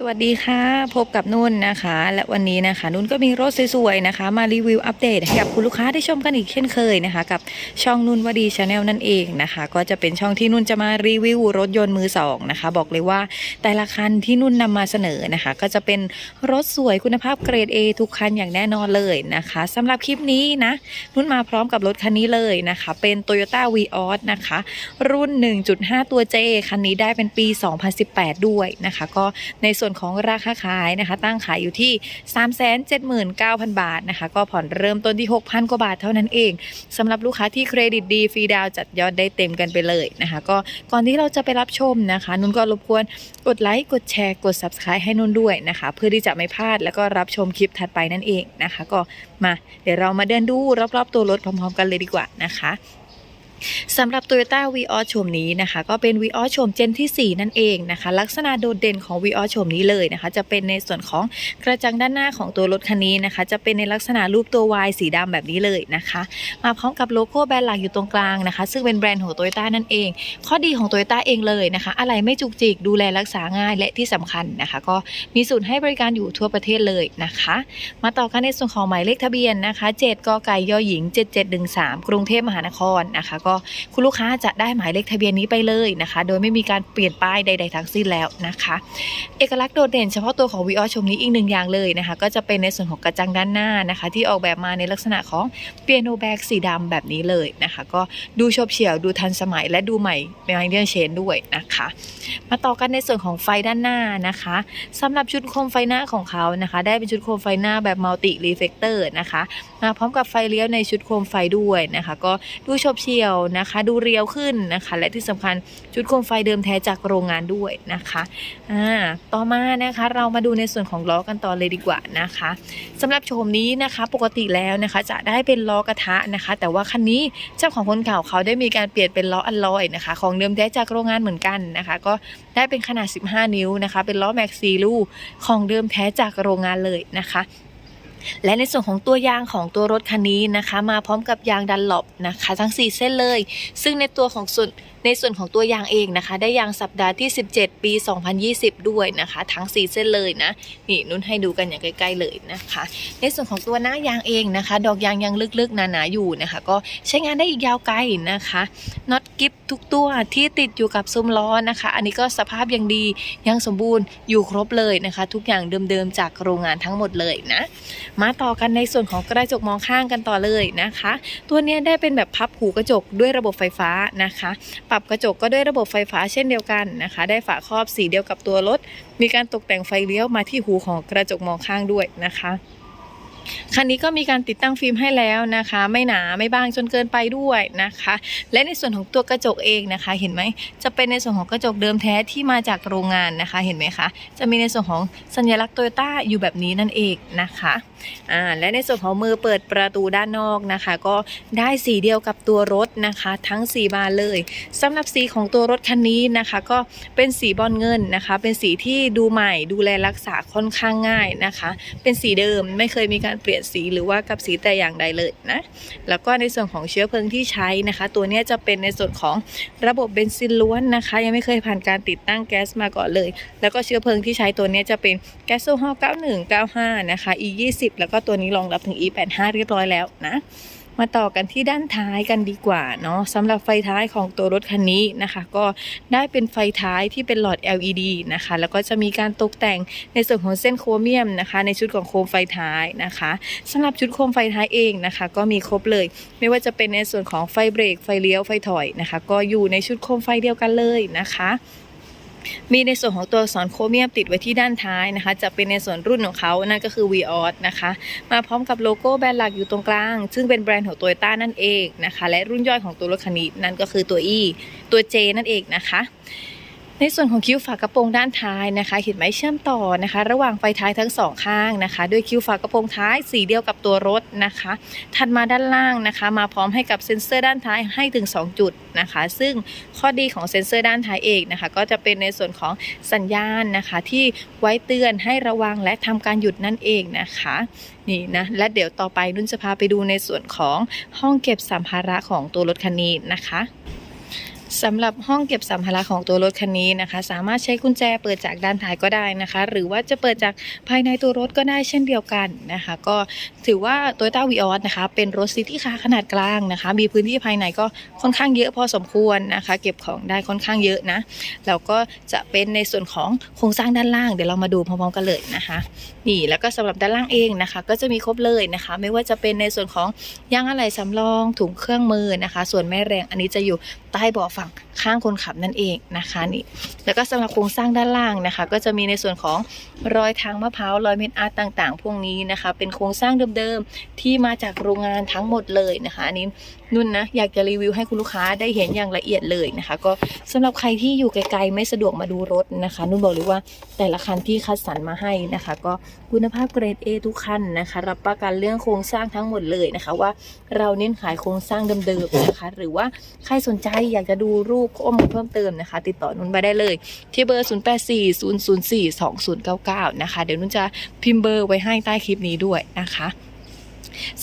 สวัสดีค่ะ พบกับนุ่นนะคะ และวันนี้นะคะ นุ่นก็มีรถสวยๆนะคะ มารีวิวอัปเดตให้กับคุณลูกค้าได้ชมกันอีกเช่นเคยนะคะ กับช่องนุ่นวดีชาแนลนั่นเองนะคะ ก็จะเป็นช่องที่นุ่นจะมารีวิวรถยนต์มือสองนะคะ บอกเลยว่าแต่ละคันที่นุ่นนำมาเสนอนะคะ ก็จะเป็นรถสวยคุณภาพเกรด A ทุกคันอย่างแน่นอนเลยนะคะสำหรับคลิปนี้นะนุ่นมาพร้อมกับรถคันนี้เลยนะคะ เป็น Toyota v ีออสนะคะ รุ่น 1.5 ตัว J คันนี้ได้เป็นปี 2018 ด้วยนะคะ ก็ในส่วนของราคาขายนะคะ ตั้งขายอยู่ที่ 379,000 บาทนะคะ ก็ผ่อนเริ่มต้นที่ 6,000 กว่าบาทเท่านั้นเองสำหรับลูกค้าที่เครดิตดีฟรีดาวน์จัดยอดได้เต็มกันไปเลยนะคะ ก็ก่อนที่เราจะไปรับชมนะคะ นุ่นก็รบกวนกดไลค์กดแชร์กด Subscribe ให้นุ่นด้วยนะคะ เพื่อที่จะไม่พลาดแล้วก็รับชมคลิปถัดไปนั่นเองนะคะ ก็มาเดี๋ยวเรามาเดินดูรอบๆตัวรถพร้อม ๆ กันเลยดีกว่านะคะ สำหรับ Toyota v ีออโฉมนี้นะคะ ก็เป็น v ีออโฉมเจนที่ 4 นั่นเองนะคะ ลักษณะโดดเด่นของ v ีออโฉมนี้เลยนะคะ จะเป็นในส่วนของกระจังด้านหน้าของตัวรถคันนี้นะคะ จะเป็นในลักษณะรูปตัว Y สีดำแบบนี้เลยนะคะ มาพร้อมกับโลโก้แบรนด์หลักอยู่ตรงกลางนะคะ ซึ่งเป็นแบรนด์ของ Toyota นั่นเอง ข้อดีของ Toyota เองเลยนะคะ อะไรไม่จุกจิกดูแลรักษาง่ายและที่สำคัญนะคะ ก็มีศูนย์ให้บริการอยู่ทั่วประเทศเลยนะคะ มาต่อกันในส่วนของหมายเลขทะเบียนนะคะ 7กไก่ยอหญิง 7713 กรุงเทพมหานครนะคะก็คุณลูกค้าจะได้หมายเลขทะเบียนนี้ไปเลยนะคะ โดยไม่มีการเปลี่ยนป้ายใด ๆ ทั้งสิ้นแล้วนะคะ เอกลักษณ์โดดเด่นเฉพาะตัวของวีออชมนี้อีกหนึ่งอย่างเลยนะคะ ก็จะเป็นในส่วนของกระจังด้านหน้านะคะ ที่ออกแบบมาในลักษณะของเปียโนแบกสีดำแบบนี้เลยนะคะ ก็ดูโฉบเฉี่ยวดูทันสมัยและดูใหม่เป็นไอเดียเชนด้วยนะคะ มาต่อกันในส่วนของไฟด้านหน้านะคะสำหรับชุดโคมไฟหน้าของเขานะคะ ได้เป็นชุดโคมไฟหน้าแบบมัลติรีเฟกเตอร์นะคะมาพร้อมกับไฟเลี้ยวในชุดโคมไฟด้วยนะคะ ก็ดูโฉบเฉี่ยวนะคะ ดูเรียวขึ้นนะคะ และที่สำคัญชุดโคมไฟเดิมแท้จากโรงงานด้วยนะคะอ่าต่อมานะคะเรามาดูในส่วนของล้อกันต่อเลยดีกว่านะคะสำหรับโฉมนี้นะคะปกติแล้วนะคะจะได้เป็นล้อกระทะนะคะ แต่ว่าคันนี้เจ้าของคนเก่าเขาได้มีการเปลี่ยนเป็นล้ออัลลอยนะคะ ของเดิมแท้จากโรงงานเหมือนกันนะคะ ก็ได้เป็นขนาด 15 นิ้วนะคะ เป็นล้อแม็กซีลูของเดิมแท้จากโรงงานเลยนะคะ และในส่วนของตัวยางของตัวรถคันนี้นะคะ มาพร้อมกับยางดันหลบนะคะ ทั้ง 4 เส้นเลย ซึ่งในตัวของส่วนในส่วนของตัวยางเองนะคะ ได้ยางสัปดาห์ที่ 17 ปี 2020 ด้วยนะคะ ทั้ง 4 เส้นเลยนะ นี่นุ่นให้ดูกันอย่างใกล้ๆเลยนะคะ ในส่วนของตัวหน้ายางเองนะคะ ดอกยางยังลึกๆหนาๆอยู่นะคะ ก็ใช้งานได้อีกยาวไกลนะคะน็อตกิฟทุกตัวที่ติดอยู่กับซุ้มล้อนะคะ อันนี้ก็สภาพยังดียังสมบูรณ์อยู่ครบเลยนะคะ ทุกอย่างเดิมๆจากโรงงานทั้งหมดเลยนะมาต่อกันในส่วนของกระจกมองข้างกันต่อเลยนะคะ ตัวเนี้ยได้เป็นแบบพับหูกระจกด้วยระบบไฟฟ้านะคะปรับกระจกก็ด้วยระบบไฟฟ้าเช่นเดียวกันนะคะ ได้ฝาครอบสีเดียวกับตัวรถ มีการตกแต่งไฟเลี้ยวมาที่หูของกระจกมองข้างด้วยนะคะ คันนี้ก็มีการติดตั้งฟิล์มให้แล้วนะคะ ไม่หนาไม่บางจนเกินไปด้วยนะคะ และในส่วนของตัวกระจกเองนะคะ เห็นไหมจะเป็นในส่วนของกระจกเดิมแท้ที่มาจากโรงงานนะคะ เห็นไหมคะจะมีในส่วนของสัญลักษณ์โตโยต้าอยู่แบบนี้นั่นเองนะคะอ่าและในส่วนของมือเปิดประตูด้านนอกนะคะ ก็ได้สีเดียวกับตัวรถนะคะ ทั้งสีบานเลยสำหรับสีของตัวรถคันนี้นะคะ ก็เป็นสีบอลเงินนะคะ เป็นสีที่ดูใหม่ดูแลรักษาค่อนข้างง่ายนะคะ เป็นสีเดิมไม่เคยมีการเปลี่ยนสีหรือว่ากับสีแต่อย่างใดเลยนะแล้วก็ในส่วนของเชื้อเพลิงที่ใช้นะคะ ตัวนี้จะเป็นในส่วนของระบบเบนซินล้วนนะคะ ยังไม่เคยผ่านการติดตั้งแก๊สมาก่อนเลย แล้วก็เชื้อเพลิงที่ใช้ตัวนี้จะเป็นแก๊สโซฮอล์91 95 นะคะ E 20 แล้วก็ตัวนี้รองรับถึง E 85 เรียบร้อยแล้วนะ มาต่อกันที่ด้านท้ายกันดีกว่าเนาะสำหรับไฟท้ายของตัวรถคันนี้นะคะ ก็ได้เป็นไฟท้ายที่เป็นหลอด LED นะคะ แล้วก็จะมีการตกแต่งในส่วนของเส้นโครเมียมนะคะ ในชุดของโคมไฟท้ายนะคะสำหรับชุดโคมไฟท้ายเองนะคะ ก็มีครบเลย ไม่ว่าจะเป็นในส่วนของไฟเบรกไฟเลี้ยวไฟถอยนะคะ ก็อยู่ในชุดโคมไฟเดียวกันเลยนะคะ มีในส่วนของตัวอักษรโครเมียมติดไว้ที่ด้านท้ายนะคะ จะเป็นในส่วนรุ่นของเขานั่นก็คือ v ีออนะคะ มาพร้อมกับโลโก้แบรนด์หลักอยู่ตรงกลาง ซึ่งเป็นแบรนด์ของโตโยต้านั่นเองนะคะ และรุ่นย่อยของตัวรถคันนี้นั่นก็คือตัว E ตัว J นั่นเองนะคะ ในส่วนของคิ้วฝากระโปรงด้านท้ายนะคะเห็นไหมเชื่อมต่อนะคะ ระหว่างไฟท้ายทั้งสองข้างนะคะ ด้วยคิ้วฝากระโปรงท้ายสีเดียวกับตัวรถนะคะ ถัดมาด้านล่างนะคะ มาพร้อมให้กับเซ็นเซอร์ด้านท้ายให้ถึง 2 จุดนะคะ ซึ่งข้อดีของเซ็นเซอร์ด้านท้ายเองนะคะ ก็จะเป็นในส่วนของสัญญาณนะคะ ที่ไว้เตือนให้ระวังและทำการหยุดนั่นเองนะคะนี่นะและเดี๋ยวต่อไปนุ่นจะพาไปดูในส่วนของห้องเก็บสัมภาระของตัวรถคันนี้นะคะ สำหรับห้องเก็บสัมภาระของตัวรถคันนี้นะคะ สามารถใช้กุญแจเปิดจากด้านท้ายก็ได้นะคะ หรือว่าจะเปิดจากภายในตัวรถก็ได้เช่นเดียวกันนะคะ ก็ถือว่า Toyota v ีออสนะคะ เป็นรถซิตี้คาร์ขนาดกลางนะคะ มีพื้นที่ภายในก็ค่อนข้างเยอะพอสมควรนะคะ เก็บของได้ค่อนข้างเยอะนะแล้วก็จะเป็นในส่วนของโครงสร้างด้านล่างเดี๋ยวเรามาดูพร้อมๆกันเลยนะคะนี่แล้วก็สำหรับด้านล่างเองนะคะ ก็จะมีครบเลยนะคะ ไม่ว่าจะเป็นในส่วนของยางอะไหล่สำรองถุงเครื่องมือนะคะ ส่วนแม่แรงอันนี้จะอยู่ใต้เบาะฝั่งข้างคนขับนั่นเองนะคะนี่แล้วก็สำหรับโครงสร้างด้านล่างนะคะ ก็จะมีในส่วนของรอยทางมะพร้าวรอยเม็ดอาร์ตต่าง ๆ พวกนี้นะคะ เป็นโครงสร้างเดิมๆที่มาจากโรงงานทั้งหมดเลยนะคะอันนี้นุ่นนะอยากจะรีวิวให้คุณลูกค้าได้เห็นอย่างละเอียดเลยนะคะ ก็สำหรับใครที่อยู่ไกลๆไม่สะดวกมาดูรถนะคะ นุ่นบอกเลยว่าแต่ละคันที่คัดสรรมาให้นะคะ ก็คุณภาพเกรด A ทุกคันนะคะ รับประกันเรื่องโครงสร้างทั้งหมดเลยนะคะ ว่าเราเน้นขายโครงสร้างเดิมๆนะคะ หรือว่าใครสนใจอยากจะดูรูปข้อมูลเพิ่มเติมนะคะ ติดต่อนุ่นไปได้เลย ที่เบอร์ 0840042099 นะคะ เดี๋ยวนุ่นจะพิมพ์เบอร์ไว้ให้ใต้คลิปนี้ด้วยนะคะ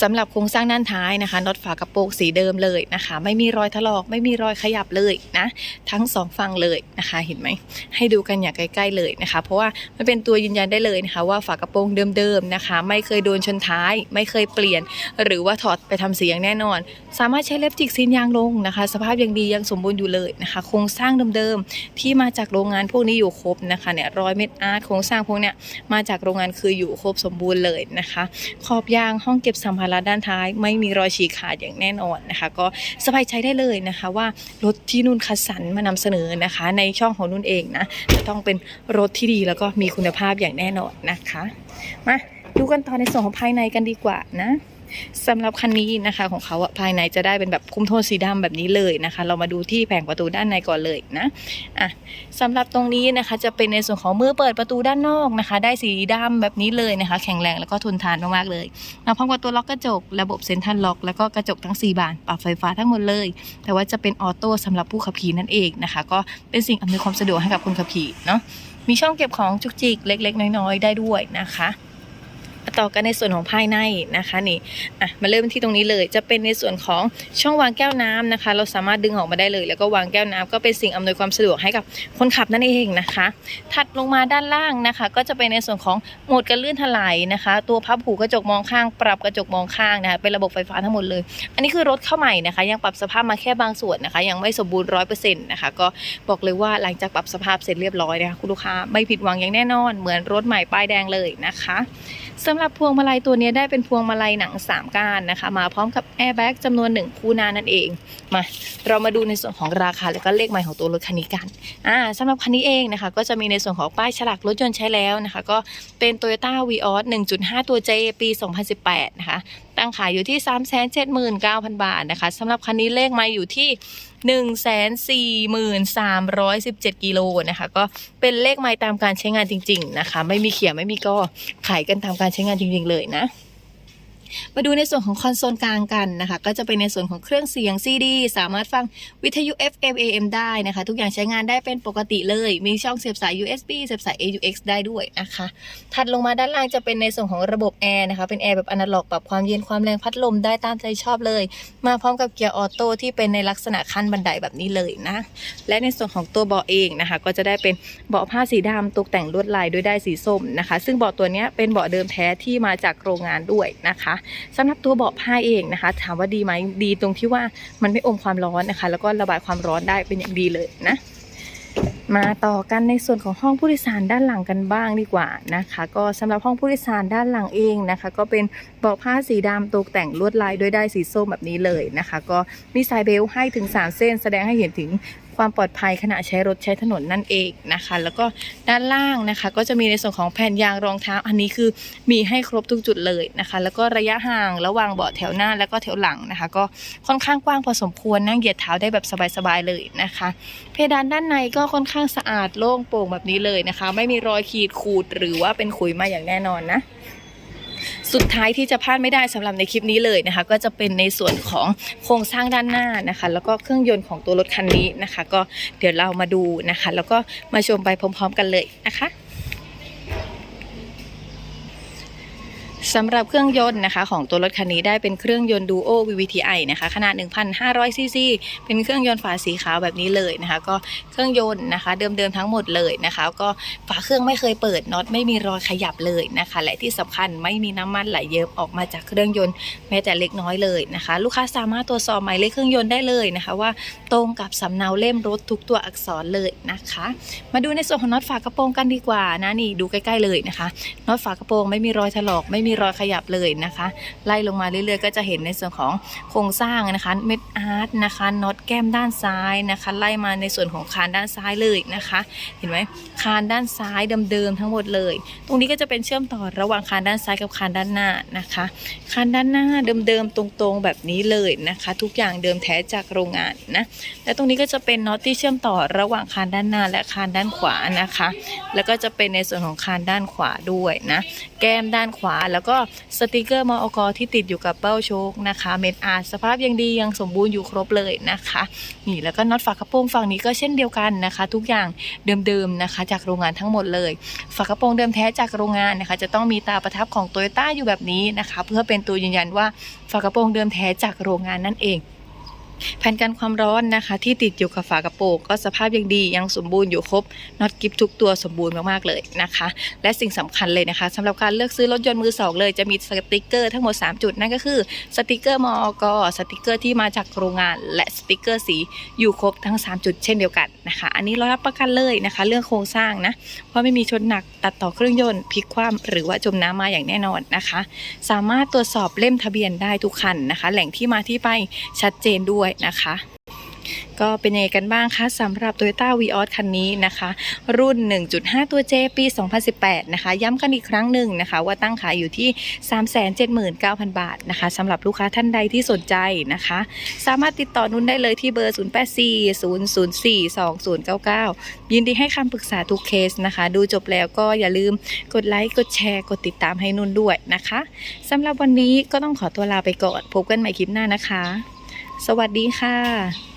สำหรับโครงสร้างด้านท้ายนะคะน็อตฝากระโปรงสีเดิมเลยนะคะ ไม่มีรอยถลอกไม่มีรอยขยับเลยนะทั้งสองฝั่งเลยนะคะเห็นไหมให้ดูกันอย่างใกล้ๆเลยนะคะ เพราะว่ามันเป็นตัวยืนยันได้เลยนะคะ ว่าฝากระโปรงเดิมๆนะคะ ไม่เคยโดนชนท้าย ไม่เคยเปลี่ยน หรือว่าถอดไปทำสียงแน่นอน สามารถใช้เล็บจิกซีนยางลงนะคะ สภาพยังดียังสมบูรณ์อยู่เลยนะคะ โครงสร้างเดิมๆที่มาจากโรงงานพวกนี้อยู่ครบนะคะเนี่ยรอยเม็ดอาร์ตโครงสร้างพวกเนี้ยมาจากโรงงานคืออยู่ครบสมบูรณ์เลยนะคะ ขอบยางห้องเก็บสัมภาระด้านท้าย ไม่มีรอยฉีกขาดอย่างแน่นอนนะคะ ก็สบายใจได้เลยนะคะว่ารถที่นุ่นคัดสรรมานำเสนอนะคะ ในช่องของนุ่นเองนะจะต้องเป็นรถที่ดีแล้วก็มีคุณภาพอย่างแน่นอนนะคะมาดูกันต่อในส่วนของภายในกันดีกว่านะ สำหรับคันนี้นะคะของเขาภายในจะได้เป็นแบบคุ้มโทนสีดำแบบนี้เลยนะคะ เรามาดูที่แผงประตูด้านในก่อนเลยนะอะสำหรับตรงนี้นะคะจะเป็นในส่วนของมือเปิดประตูด้านนอกนะคะ ได้สีดำแบบนี้เลยนะคะ แข็งแรงแล้วก็ทนทานมากๆเลยมาพร้อมกับตัวล็อกกระจก ระบบเซ็นทรัลล็อก แล้วก็กระจกทั้ง 4 บานปรับไฟฟ้าทั้งหมดเลย แต่ว่าจะเป็นออโต้สำหรับผู้ขับขี่นั่นเองนะคะ ก็เป็นสิ่งอำนวยความสะดวกให้กับคนขับขี่เนาะมีช่องเก็บของจุกจิกเล็ก ๆ น้อยๆได้ด้วยนะคะ ต่อกันในส่วนของภายในนะคะนี่อะมาเริ่มที่ตรงนี้เลย จะเป็นในส่วนของช่องวางแก้วน้ำนะคะ เราสามารถดึงออกมาได้เลย แล้วก็วางแก้วน้ำก็เป็นสิ่งอำนวยความสะดวกให้กับคนขับนั่นเองนะคะ ถัดลงมาด้านล่างนะคะ ก็จะเป็นในส่วนของโหมดกันลื่นถลายนะคะ ตัวพับหูกระจกมองข้าง ปรับกระจกมองข้างนะคะเป็นระบบไฟฟ้าทั้งหมดเลย อันนี้คือรถเข้าใหม่นะคะ ยังปรับสภาพมาแค่บางส่วนนะคะ ยังไม่สมบูรณ์ร้อยเปอร์เซ็นต์นะคะก็บอกเลยว่าหลังจากปรับสภาพเสร็จเรียบร้อยนะคะคุณลูกค้าไม่ผิดหวังอย่างแน่นอน เหมือนรถใหม่ป้ายแดงเลยนะคะ สำหรับพวงมาลัยตัวนี้ได้เป็นพวงมาลัยหนัง 3ก้านนะคะ มาพร้อมกับแอร์แบ็กจำนวน 1 คู่นานั่นเอง มาเรามาดูในส่วนของราคาแล้วก็เลขใหม่ของตัวรถคันนี้กันอ่าสำหรับคันนี้เองนะคะ ก็จะมีในส่วนของป้ายฉลากรถยนต์ใช้แล้วนะคะ ก็เป็น Toyota v ีออส1.5 ตัว J ปี 2018 นะคะ ตั้งขายอยู่ที่ 379,000 บาทนะคะสำหรับคันนี้เลขไมาอยู่ที่ 14317กิโลนะคะ ก็เป็นเลขไม้ตามการใช้งานจริง ๆ นะคะ ไม่มีเขียไม่มีก็ขายกันตามการใช้งานจริง ๆ เลยนะ มาดูในส่วนของคอนโซลกลางกันนะคะ ก็จะเป็นในส่วนของเครื่องเสียง CD สามารถฟังวิทยุ FM AM ได้นะคะ ทุกอย่างใช้งานได้เป็นปกติเลย มีช่องเสียบสาย USB เสียบสาย AUX ได้ด้วยนะคะ ถัดลงมาด้านล่างจะเป็นในส่วนของระบบแอร์นะคะ เป็นแอร์แบบอนาล็อกปรับความเย็นความแรงพัดลมได้ตามใจชอบเลย มาพร้อมกับเกียร์ออโต้ที่เป็นในลักษณะขั้นบันไดแบบนี้เลยนะ และในส่วนของตัวเบาะเองนะคะ ก็จะได้เป็นเบาะผ้าสีดำตกแต่งลวดลายด้วยได้สีส้มนะคะ ซึ่งเบาะตัวนี้เป็นเบาะเดิมแท้ที่มาจากโรงงานด้วยนะคะสำหรับตัวเบาะผ้าเองนะคะ ถามว่าดีไหมดีตรงที่ว่ามันไม่อมความร้อนนะคะ แล้วก็ระบายความร้อนได้เป็นอย่างดีเลยนะมาต่อกันในส่วนของห้องผู้โดยสารด้านหลังกันบ้างดีกว่านะคะ ก็สำหรับห้องผู้โดยสารด้านหลังเองนะคะ ก็เป็นเบาะผ้าสีดำตกแต่งลวดลายด้วยได้ายสีส้มแบบนี้เลยนะคะ ก็มีสายเบลต์ให้ถึง 3 เส้น แสดงให้เห็นถึง ความปลอดภัยขณะใช้รถใช้ถนนนั่นเองนะคะ แล้วก็ด้านล่างนะคะ ก็จะมีในส่วนของแผ่นยางรองเท้า อันนี้คือมีให้ครบทุกจุดเลยนะคะ แล้วก็ระยะห่างระหว่างเบาะแถวหน้าแล้วก็แถวหลังนะคะ ก็ค่อนข้างกว้างพอสมควรนั่งเหยียดเท้าได้แบบสบายๆเลยนะคะ เพดานด้านในก็ค่อนข้างสะอาดโล่งโปร่งแบบนี้เลยนะคะ ไม่มีรอยขีดขูดหรือว่าเป็นขุยมาอย่างแน่นอนนะ สุดท้ายที่จะพลาดไม่ได้สำหรับในคลิปนี้เลยนะคะ ก็จะเป็นในส่วนของโครงสร้างด้านหน้านะคะ แล้วก็เครื่องยนต์ของตัวรถคันนี้นะคะ ก็เดี๋ยวเรามาดูนะคะ แล้วก็มาชมไปพร้อม ๆ กันเลยนะคะ สำหรับเครื่องยนต์นะคะ ของตัวรถคันนี้ได้เป็นเครื่องยนต์ Duo VVTi นะคะขนาด 1,500 ซีซีเป็นเครื่องยนต์ฝาสีขาวแบบนี้เลยนะคะ ก็เครื่องยนต์นะคะ เดิมๆทั้งหมดเลยนะคะ ก็ฝาเครื่องไม่เคยเปิดน็อตไม่มีรอยขยับเลยนะคะ และที่สำคัญไม่มีน้ำมันไหลเยิ้มออกมาจากเครื่องยนต์แม้แต่เล็กน้อยเลยนะคะ ลูกค้าสามารถตรวจสอบหมายเลขเครื่องยนต์ได้เลยนะคะ ว่าตรงกับสำเนาเล่มรถทุกตัวอักษรเลยนะคะ มาดูในส่วนของน็อตฝากระโปรงกันดีกว่านะนี่ดูใกล้ๆเลยนะคะน็อตฝากระโปรงไม่มีรอยถลอกไม่มีรอยขยับเลยนะคะ ไล่ลงมาเรื่อยๆ ก็จะเห็นในส่วนของโครงสร้างนะคะ เม็ดอาร์ตนะคะน็อตแก้มด้านซ้ายนะคะ ไล่มาในส่วนของคานด้านซ้ายเลยนะคะ เห็นไหมคานด้านซ้ายเดิมๆทั้งหมดเลย ตรงนี้ก็จะเป็นเชื่อมต่อระหว่างคานด้านซ้ายกับคานด้านหน้านะคะ คานด้านหน้าเดิมๆตรงๆแบบนี้เลยนะคะ ทุกอย่างเดิมแท้จากโรงงานนะและตรงนี้ก็จะเป็นน็อตที่เชื่อมต่อระหว่างคานด้านหน้าและคานด้านขวานะคะ แล้วก็จะเป็นในส่วนของคานด้านขวาด้วยนะแก้มด้านขวาแล้วก็สติกเกอร์มอกที่ติดอยู่กับเป้าโชคนะคะ เม็ดอาร์สภาพยังดียังสมบูรณ์อยู่ครบเลยนะคะนี่แล้วก็น็อตฝากระโปรงฝั่งนี้ก็เช่นเดียวกันนะคะ ทุกอย่างเดิมๆนะคะ จากโรงงานทั้งหมดเลย ฝากระโปรงเดิมแท้จากโรงงานนะคะ จะต้องมีตาประทับของโตโยต้าอยู่แบบนี้นะคะ เพื่อเป็นตัวยืนยันว่าฝากระโปรงเดิมแท้จากโรงงานนั่นเอง แผ่นกันความร้อนนะคะ ที่ติดอยู่กับฝากระโปรงก็สภาพยังดียังสมบูรณ์อยู่ครบน็อตกิฟทุกตัวสมบูรณ์มากๆเลยนะคะ และสิ่งสำคัญเลยนะคะสำหรับการเลือกซื้อรถยนต์มือสองเลยจะมีสติกเกอร์ทั้งหมด 3 จุดนั่นก็คือสติกเกอร์มอกสติกเกอร์ที่มาจากโรงงาน และสติกเกอร์สีอยู่ครบทั้ง 3 จุดเช่นเดียวกันนะคะ อันนี้เรารับประกันเลยนะคะ เรื่องโครงสร้างนะว่าไม่มีชนหนักตัดต่อเครื่องยนต์พลิกคว่ำหรือว่าจมน้ำมาอย่างแน่นอนนะคะ สามารถตรวจสอบเล่มทะเบียนได้ทุกคันนะคะ แหล่งที่มาที่ไปชัดเจนด้วยนะคะ ก็เป็นยังไงกันบ้างคะสำหรับ Toyota v ีออคันนี้นะคะ รุ่น 1.5 ตัว J ปี 2018 นะคะ ย้ำกันอีกครั้งหนึ่งนะคะ ว่าตั้งขายอยู่ที่ 379,000 บาทนะคะสำหรับลูกค้าท่านใดที่สนใจนะคะ สามารถติดต่อนุ่นได้เลยที่เบอร์ 0840042099 ยินดีให้คำปรึกษาทุกเคสนะคะ ดูจบแล้วก็อย่าลืมกดไลค์กดแชร์กดติดตามให้นุ่นด้วยนะคะสำหรับวันนี้ก็ต้องขอตัวลาไปก่อน พบกันใหม่คลิปหน้านะคะ สวัสดีค่ะ